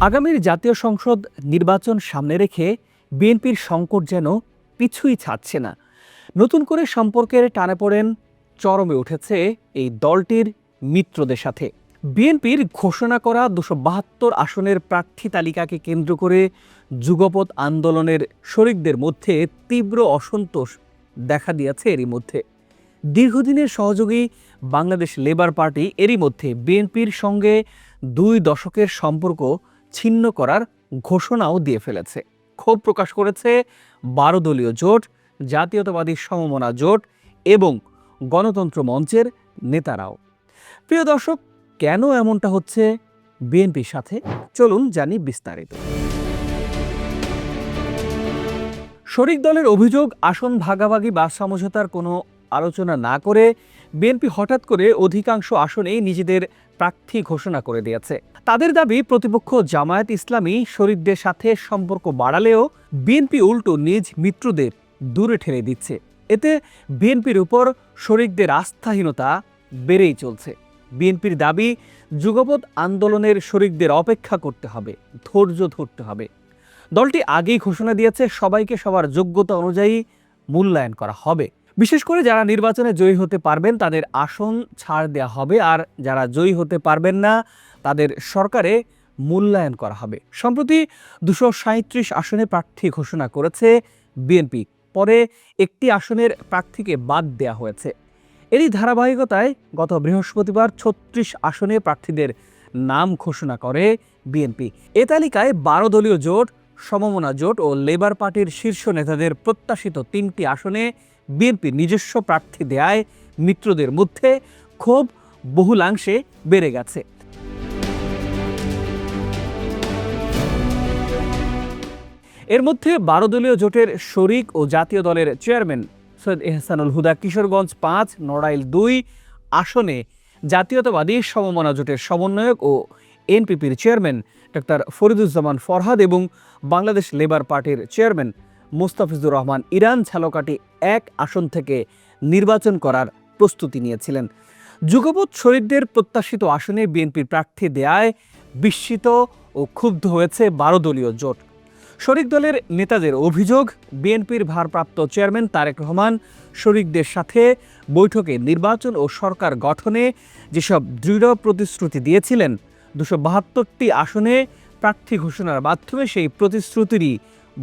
আগামীর জাতীয় সংসদ নির্বাচন সামনে রেখে বিএনপির সংকট যেন পিছুই ছাড়ছে না। নতুন করে সম্পর্কের টানে পড়েন, চরমে উঠেছে এই দলটির মিত্রদের সাথে। বিএনপির ঘোষণা করা দুশো বাহাত্তর আসনের প্রার্থী তালিকাকে কেন্দ্র করে যুগপৎ আন্দোলনের শরিকদের মধ্যে তীব্র অসন্তোষ দেখা দিয়েছে এরই মধ্যে। দীর্ঘদিনের সহযোগী বাংলাদেশ লেবার পার্টি এরই মধ্যে বিএনপির সঙ্গে দুই দশকের সম্পর্ক ছিন্ন করার ঘোষণাও দিয়ে ফেলেছে। ক্ষোভ প্রকাশ করেছে বারো দলীয় জোট, জাতীয়তাবাদী সমমনা জোট এবং গণতন্ত্র মঞ্চের নেতারাও। প্রিয় দর্শক, কেন এমনটা হচ্ছে? বিএনপির সাথে চলুন জানি বিস্তারিত। শরিক দলের অভিযোগ, আসন ভাগাভাগি বা সমঝোতার কোনো আলোচনা না করে বিএনপি হঠাৎ করে অধিকাংশ আসনেই নিজেদের প্রার্থী ঘোষণা করে দিয়েছে। তাদের দাবি, প্রতিপক্ষ জামায়াত ইসলামী শরিকদের সাথে সম্পর্ক বাড়ালেও বিএনপি উল্টো নিজ মিত্রদের দূরে ঠেলে দিচ্ছে। এতে বিএনপির উপর শরিকদের আস্থাহীনতা বেড়েই চলছে। বিএনপির দাবি, যুগপৎ আন্দোলনের শরিকদের অপেক্ষা করতে হবে, ধৈর্য ধরতে হবে। দলটি আগেই ঘোষণা দিয়েছে, সবাইকে সবার যোগ্যতা অনুযায়ী মূল্যায়ন করা হবে। বিশেষ করে যারা নির্বাচনে জয়ী হতে পারবেন, তাদের আসন ছাড় দেওয়া হবে। আর যারা জয়ী হতে পারবেন না, তাদের সরকারে মূল্যায়ন করা হবে। সম্প্রতি দুশো সাঁত্রিশ আসনে প্রার্থী ঘোষণা করেছে বিএনপি। পরে একটি আসনের প্রার্থীকে বাদ দেওয়া হয়েছে। এরই ধারাবাহিকতায় গত বৃহস্পতিবার ছত্রিশ আসনে প্রার্থীদের নাম ঘোষণা করে বিএনপি। এ তালিকায় বারো দলীয় জোট, সমমনা জোট ও লেবার পার্টির শীর্ষ নেতাদের প্রত্যাশিত তিনটি আসনে বিএনপি নিজস্ব প্রার্থী দেয়ায় মিত্রদের মধ্যে ক্ষোভ বহুলাংশে বেড়ে গেছে। এর মধ্যে বারো দলীয় জোটের শরিক ও জাতীয় দলের চেয়ারম্যান সৈয়দ এহসানুল হুদা কিশোরগঞ্জ পাঁচ, নড়াইল দুই আসনে জাতীয়তাবাদী সমমনা জোটের সমন্বয়ক ও এনপিপির চেয়ারম্যান ডক্টর ফরিদুজ্জামান ফরহাদ এবং বাংলাদেশ লেবার পার্টির চেয়ারম্যান মুস্তাফিজুর রহমান ইরান ঝালকাটি এক আসন থেকে নির্বাচন করার প্রস্তুতি নিয়েছিলেন। যুগপৎ শরীরদের প্রত্যাশিত আসনে বিএনপির প্রার্থী দেয়ায় বিস্মিত ও ক্ষুব্ধ হয়েছে বারো দলীয় জোট। শরিক দলের নেতাদের অভিযোগ, বিএনপির ভারপ্রাপ্ত চেয়ারম্যান তারেক রহমান শরিকদের সাথে বৈঠকে নির্বাচন ও সরকার গঠনে যেসব দৃঢ় প্রতিশ্রুতি দিয়েছিলেন, দুশো বাহাত্তরটি আসনে প্রার্থী ঘোষণার মাধ্যমে সেই প্রতিশ্রুতিরই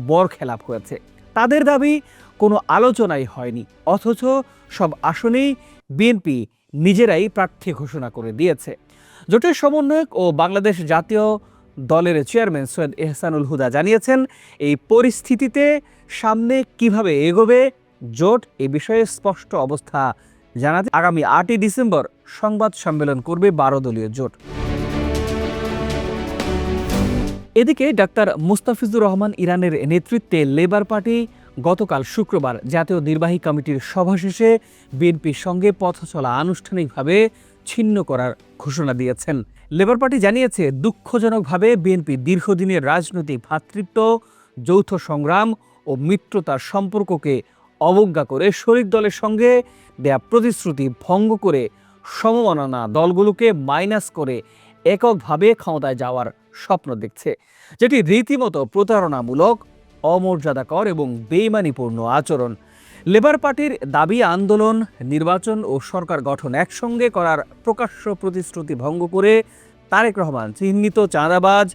বরখেলাপ হয়েছে। তাদের দাবি, কোনো আলোচনাই হয়নি, অথচ সব আসনেই বিএনপি নিজেরাই প্রার্থী ঘোষণা করে দিয়েছে। জোটের সমন্বয়ক ও বাংলাদেশ জাতীয় দলের চেয়ারম্যান সৈয়দ এহসানুল হুদা জানিয়েছেন, এই পরিস্থিতিতে সামনে কীভাবে এগোবে জোট এ বিষয়ে স্পষ্ট অবস্থা জানাতে আগামী আটই ডিসেম্বর সংবাদ সম্মেলন করবে বারো দলীয় জোট। এদিকে ডাক্তার মুস্তাফিজুর রহমান ইরানের নেতৃত্বে লেবার পার্টি গতকাল শুক্রবার জাতীয় নির্বাহী কমিটির সভা শেষে বিএনপির সঙ্গে পথ চলা আনুষ্ঠানিকভাবে ছিন্ন করার ঘোষণা দিয়েছেন। লেবার পার্টি জানিয়েছে, দুঃখজনকভাবে বিএনপি দীর্ঘদিনের রাজনৈতিক ভ্রাতৃত্ব যৌথ সংগ্রাম ও মিত্রতার সম্পর্ককে অবজ্ঞা করে শরিক দলের সঙ্গে দেয়া প্রতিশ্রুতি ভঙ্গ করে সমমাননা দলগুলোকে মাইনাস করে এককভাবে ক্ষমতায় যাওয়ার স্বপ্ন দেখছে, যেটি রীতিমতো প্রতারণামূলক, অমর্যাদাকর এবং বেইমানিপূর্ণ আচরণ। লেবার পার্টির দাবি, আন্দোলন, নির্বাচন ও সরকার গঠন একসঙ্গে করার প্রকাশ্য প্রতিশ্রুতি ভঙ্গ করে তারেক রহমান চিহ্নিত চাঁদাবাজ,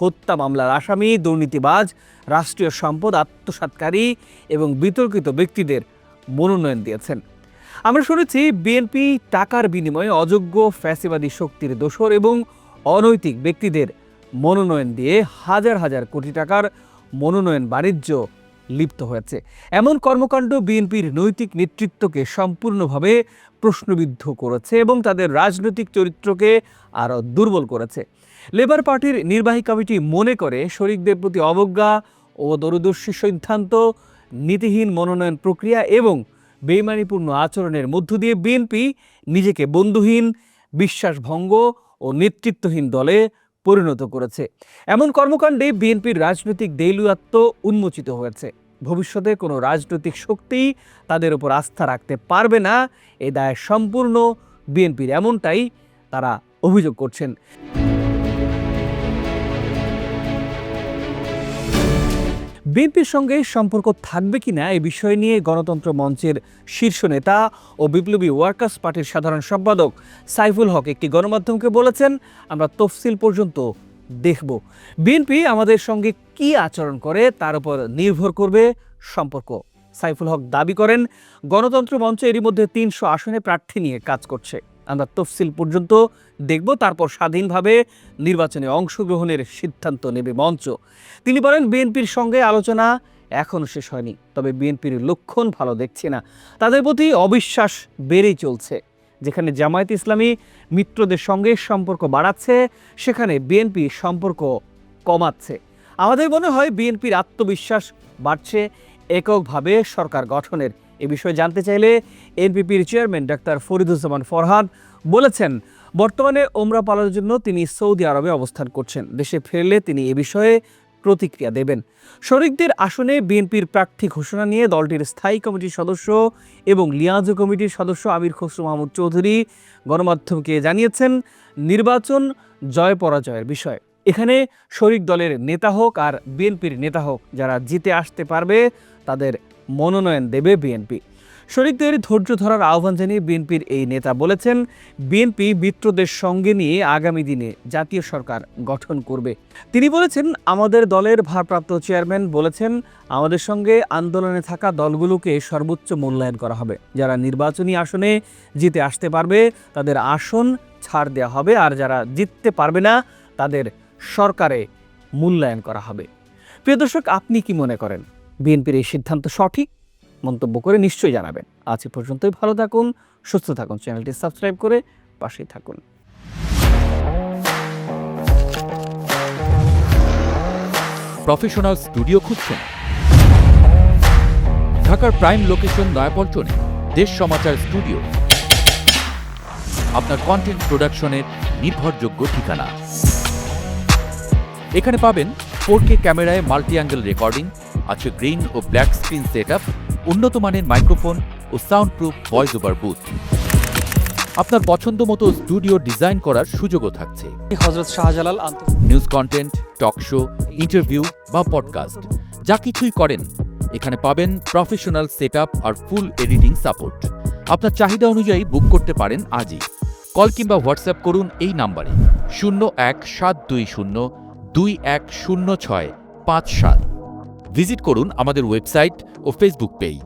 হত্যা মামলার আসামি, দুর্নীতিবাজ, রাষ্ট্রীয় সম্পদ আত্মসাৎকারী এবং বিতর্কিত ব্যক্তিদের মনোনয়ন দিয়েছেন। আমরা শুনেছি, বিএনপি টাকার বিনিময়ে অযোগ্য ফ্যাসিবাদী শক্তির দোষর এবং অনৈতিক ব্যক্তিদের মনোনয়ন দিয়ে হাজার হাজার কোটি টাকার মনোনয়ন বাণিজ্য লিপ্ত হয়েছে। এমন কর্মকাণ্ড বিএনপির নৈতিক নেতৃত্বকে সম্পূর্ণভাবে প্রশ্নবিদ্ধ করেছে এবং তাদের রাজনৈতিক চরিত্রকে আরও দুর্বল করেছে। লেবার পার্টির নির্বাহী কমিটি মনে করে, শরিকদের প্রতি অবজ্ঞা ও দূরদর্শী সিদ্ধান্ত, নীতিহীন মনোনয়ন প্রক্রিয়া এবং বেইমানিপূর্ণ আচরণের মধ্য দিয়ে বিএনপি নিজেকে বন্ধুহীন, বিশ্বাসভঙ্গ ও নেতৃত্বহীন দলে পরিণত করেছে। এমন কর্মকাণ্ডে বিএনপির রাজনৈতিক দেইলুয়াত্ম উন্মোচিত হয়েছে। ভবিষ্যতে কোনো রাজনৈতিক শক্তি তাদের ওপর আস্থা রাখতে পারবে না, এ দায় সম্পূর্ণ বিএনপির, এমনটাই তারা অভিযোগ করছেন। বিএনপির সঙ্গে সম্পর্ক থাকবে কিনা এ বিষয় নিয়ে গণতন্ত্র মঞ্চের শীর্ষ নেতা ও বিপ্লবী ওয়ার্কার্স পার্টির সাধারণ সম্পাদক সাইফুল হক একটি গণমাধ্যমকে বলেছেন, আমরা তফসিল পর্যন্ত দেখব। বিএনপি আমাদের সঙ্গে কি আচরণ করে তার উপর নির্ভর করবে সম্পর্ক। সাইফুল হক দাবি করেন, গণতন্ত্র মঞ্চ এরই মধ্যে তিনশো আসনে প্রার্থী নিয়ে কাজ করছে। আমরা তফসিল পর্যন্ত দেখব, তারপর স্বাধীনভাবে নির্বাচনে অংশগ্রহণের সিদ্ধান্ত নেবে মঞ্চ। তিনি বলেন, বিএনপির সঙ্গে আলোচনা এখনও শেষ হয়নি, তবে বিএনপির লক্ষণ ভালো দেখছে না। তাদের প্রতি অবিশ্বাস বেড়েই চলছে, যেখানে জামায়াত ইসলামী মিত্রদের সঙ্গে সম্পর্ক বাড়াচ্ছে, সেখানে বিএনপি সম্পর্ক কমাচ্ছে। আমাদের মনে হয়, বিএনপির আত্মবিশ্বাস বাড়ছে এককভাবে সরকার গঠনের। এ বিষয়ে জানতে চাইলে এনপিপির চেয়ারম্যান ডাক্তার ফরিদুজ্জামান ফরহাদ বলেছেন, বর্তমানে ওমরা পালনের জন্য তিনি সৌদি আরবে অবস্থান করছেন। দেশে ফিরলে তিনি এ বিষয়ে প্রতিক্রিয়া দেবেন। শরিকদের আসনে বিএনপির প্রার্থী ঘোষণা নিয়ে দলটির স্থায়ী কমিটির সদস্য এবং লিয়াজো কমিটির সদস্য আমির খসরু মাহমুদ চৌধুরী গণমাধ্যমকে জানিয়েছেন, নির্বাচন জয় পরাজয়ের বিষয়। এখানে শরিক দলের নেতা হোক আর বিএনপির নেতা হোক, যারা জিতে আসতে পারবে তাদের মনোনয়ন দেবে বিএনপি। শরিকদের ধৈর্য ধরার আহ্বান জানিয়ে বিএনপির এই নেতা বলেছেন, বিএনপি মিত্রদের সঙ্গে নিয়ে আগামী দিনে জাতীয় সরকার গঠন করবে। তিনি বলেছেন, আমাদের দলের ভারপ্রাপ্ত চেয়ারম্যান বলেছেন, আমাদের সঙ্গে আন্দোলনে থাকা দলগুলোকে সর্বোচ্চ মূল্যায়ন করা হবে। যারা নির্বাচনী আসনে জিতে আসতে পারবে, তাদের আসন ছাড় দেওয়া হবে। আর যারা জিততে পারবে না, তাদের সরকারে মূল্যায়ন করা হবে। প্রিয় দর্শক, আপনি কি মনে করেন? বিএনপির এই সিদ্ধান্ত সঠিক? মন্তব্য করে নিশ্চয়ই জানাবেন। আজ পর্যন্তই, ভালো থাকুন, সুস্থ থাকুন, চ্যানেলটি সাবস্ক্রাইব করে পাশেই থাকুন। প্রফেশনাল স্টুডিও খুঁজছেন? ঢাকার প্রাইম লোকেশন নয়াপল্টনে দেশ সমাচার স্টুডিও। আপনার কন্টেন্ট প্রোডাকশনের নির্ভরযোগ্য ঠিকানা। এখানে পাবেন ফোর ক্যামেরায় মাল্টি অ্যাঙ্গেল রেকর্ডিং আছে গ্রিন ও ব্ল্যাক স্ক্রিন সেট আপ উন্নত মানের মাইক্রোফোন ও sound proof voice over booth আপনার পছন্দ মতো স্টুডিও ডিজাইন করার সুযোগও থাকছে। হজরত Shahjalal news content talk show interview বা পডকাস্ট যা কিছুই করেন এখানে পাবেন প্রফেশনাল সেট আর ফুল এডিটিং সাপোর্ট আপনার চাহিদা অনুযায়ী বুক করতে পারেন আজই। কল কিংবা হোয়াটসঅ্যাপ করুন এই নাম্বারে। শূন্য এক সাত দুই শূন্য দুই এক শূন্য ছয় পাঁচ সাত। ভিজিট করুন আমাদের ওয়েবসাইট ও ফেসবুক পেজ।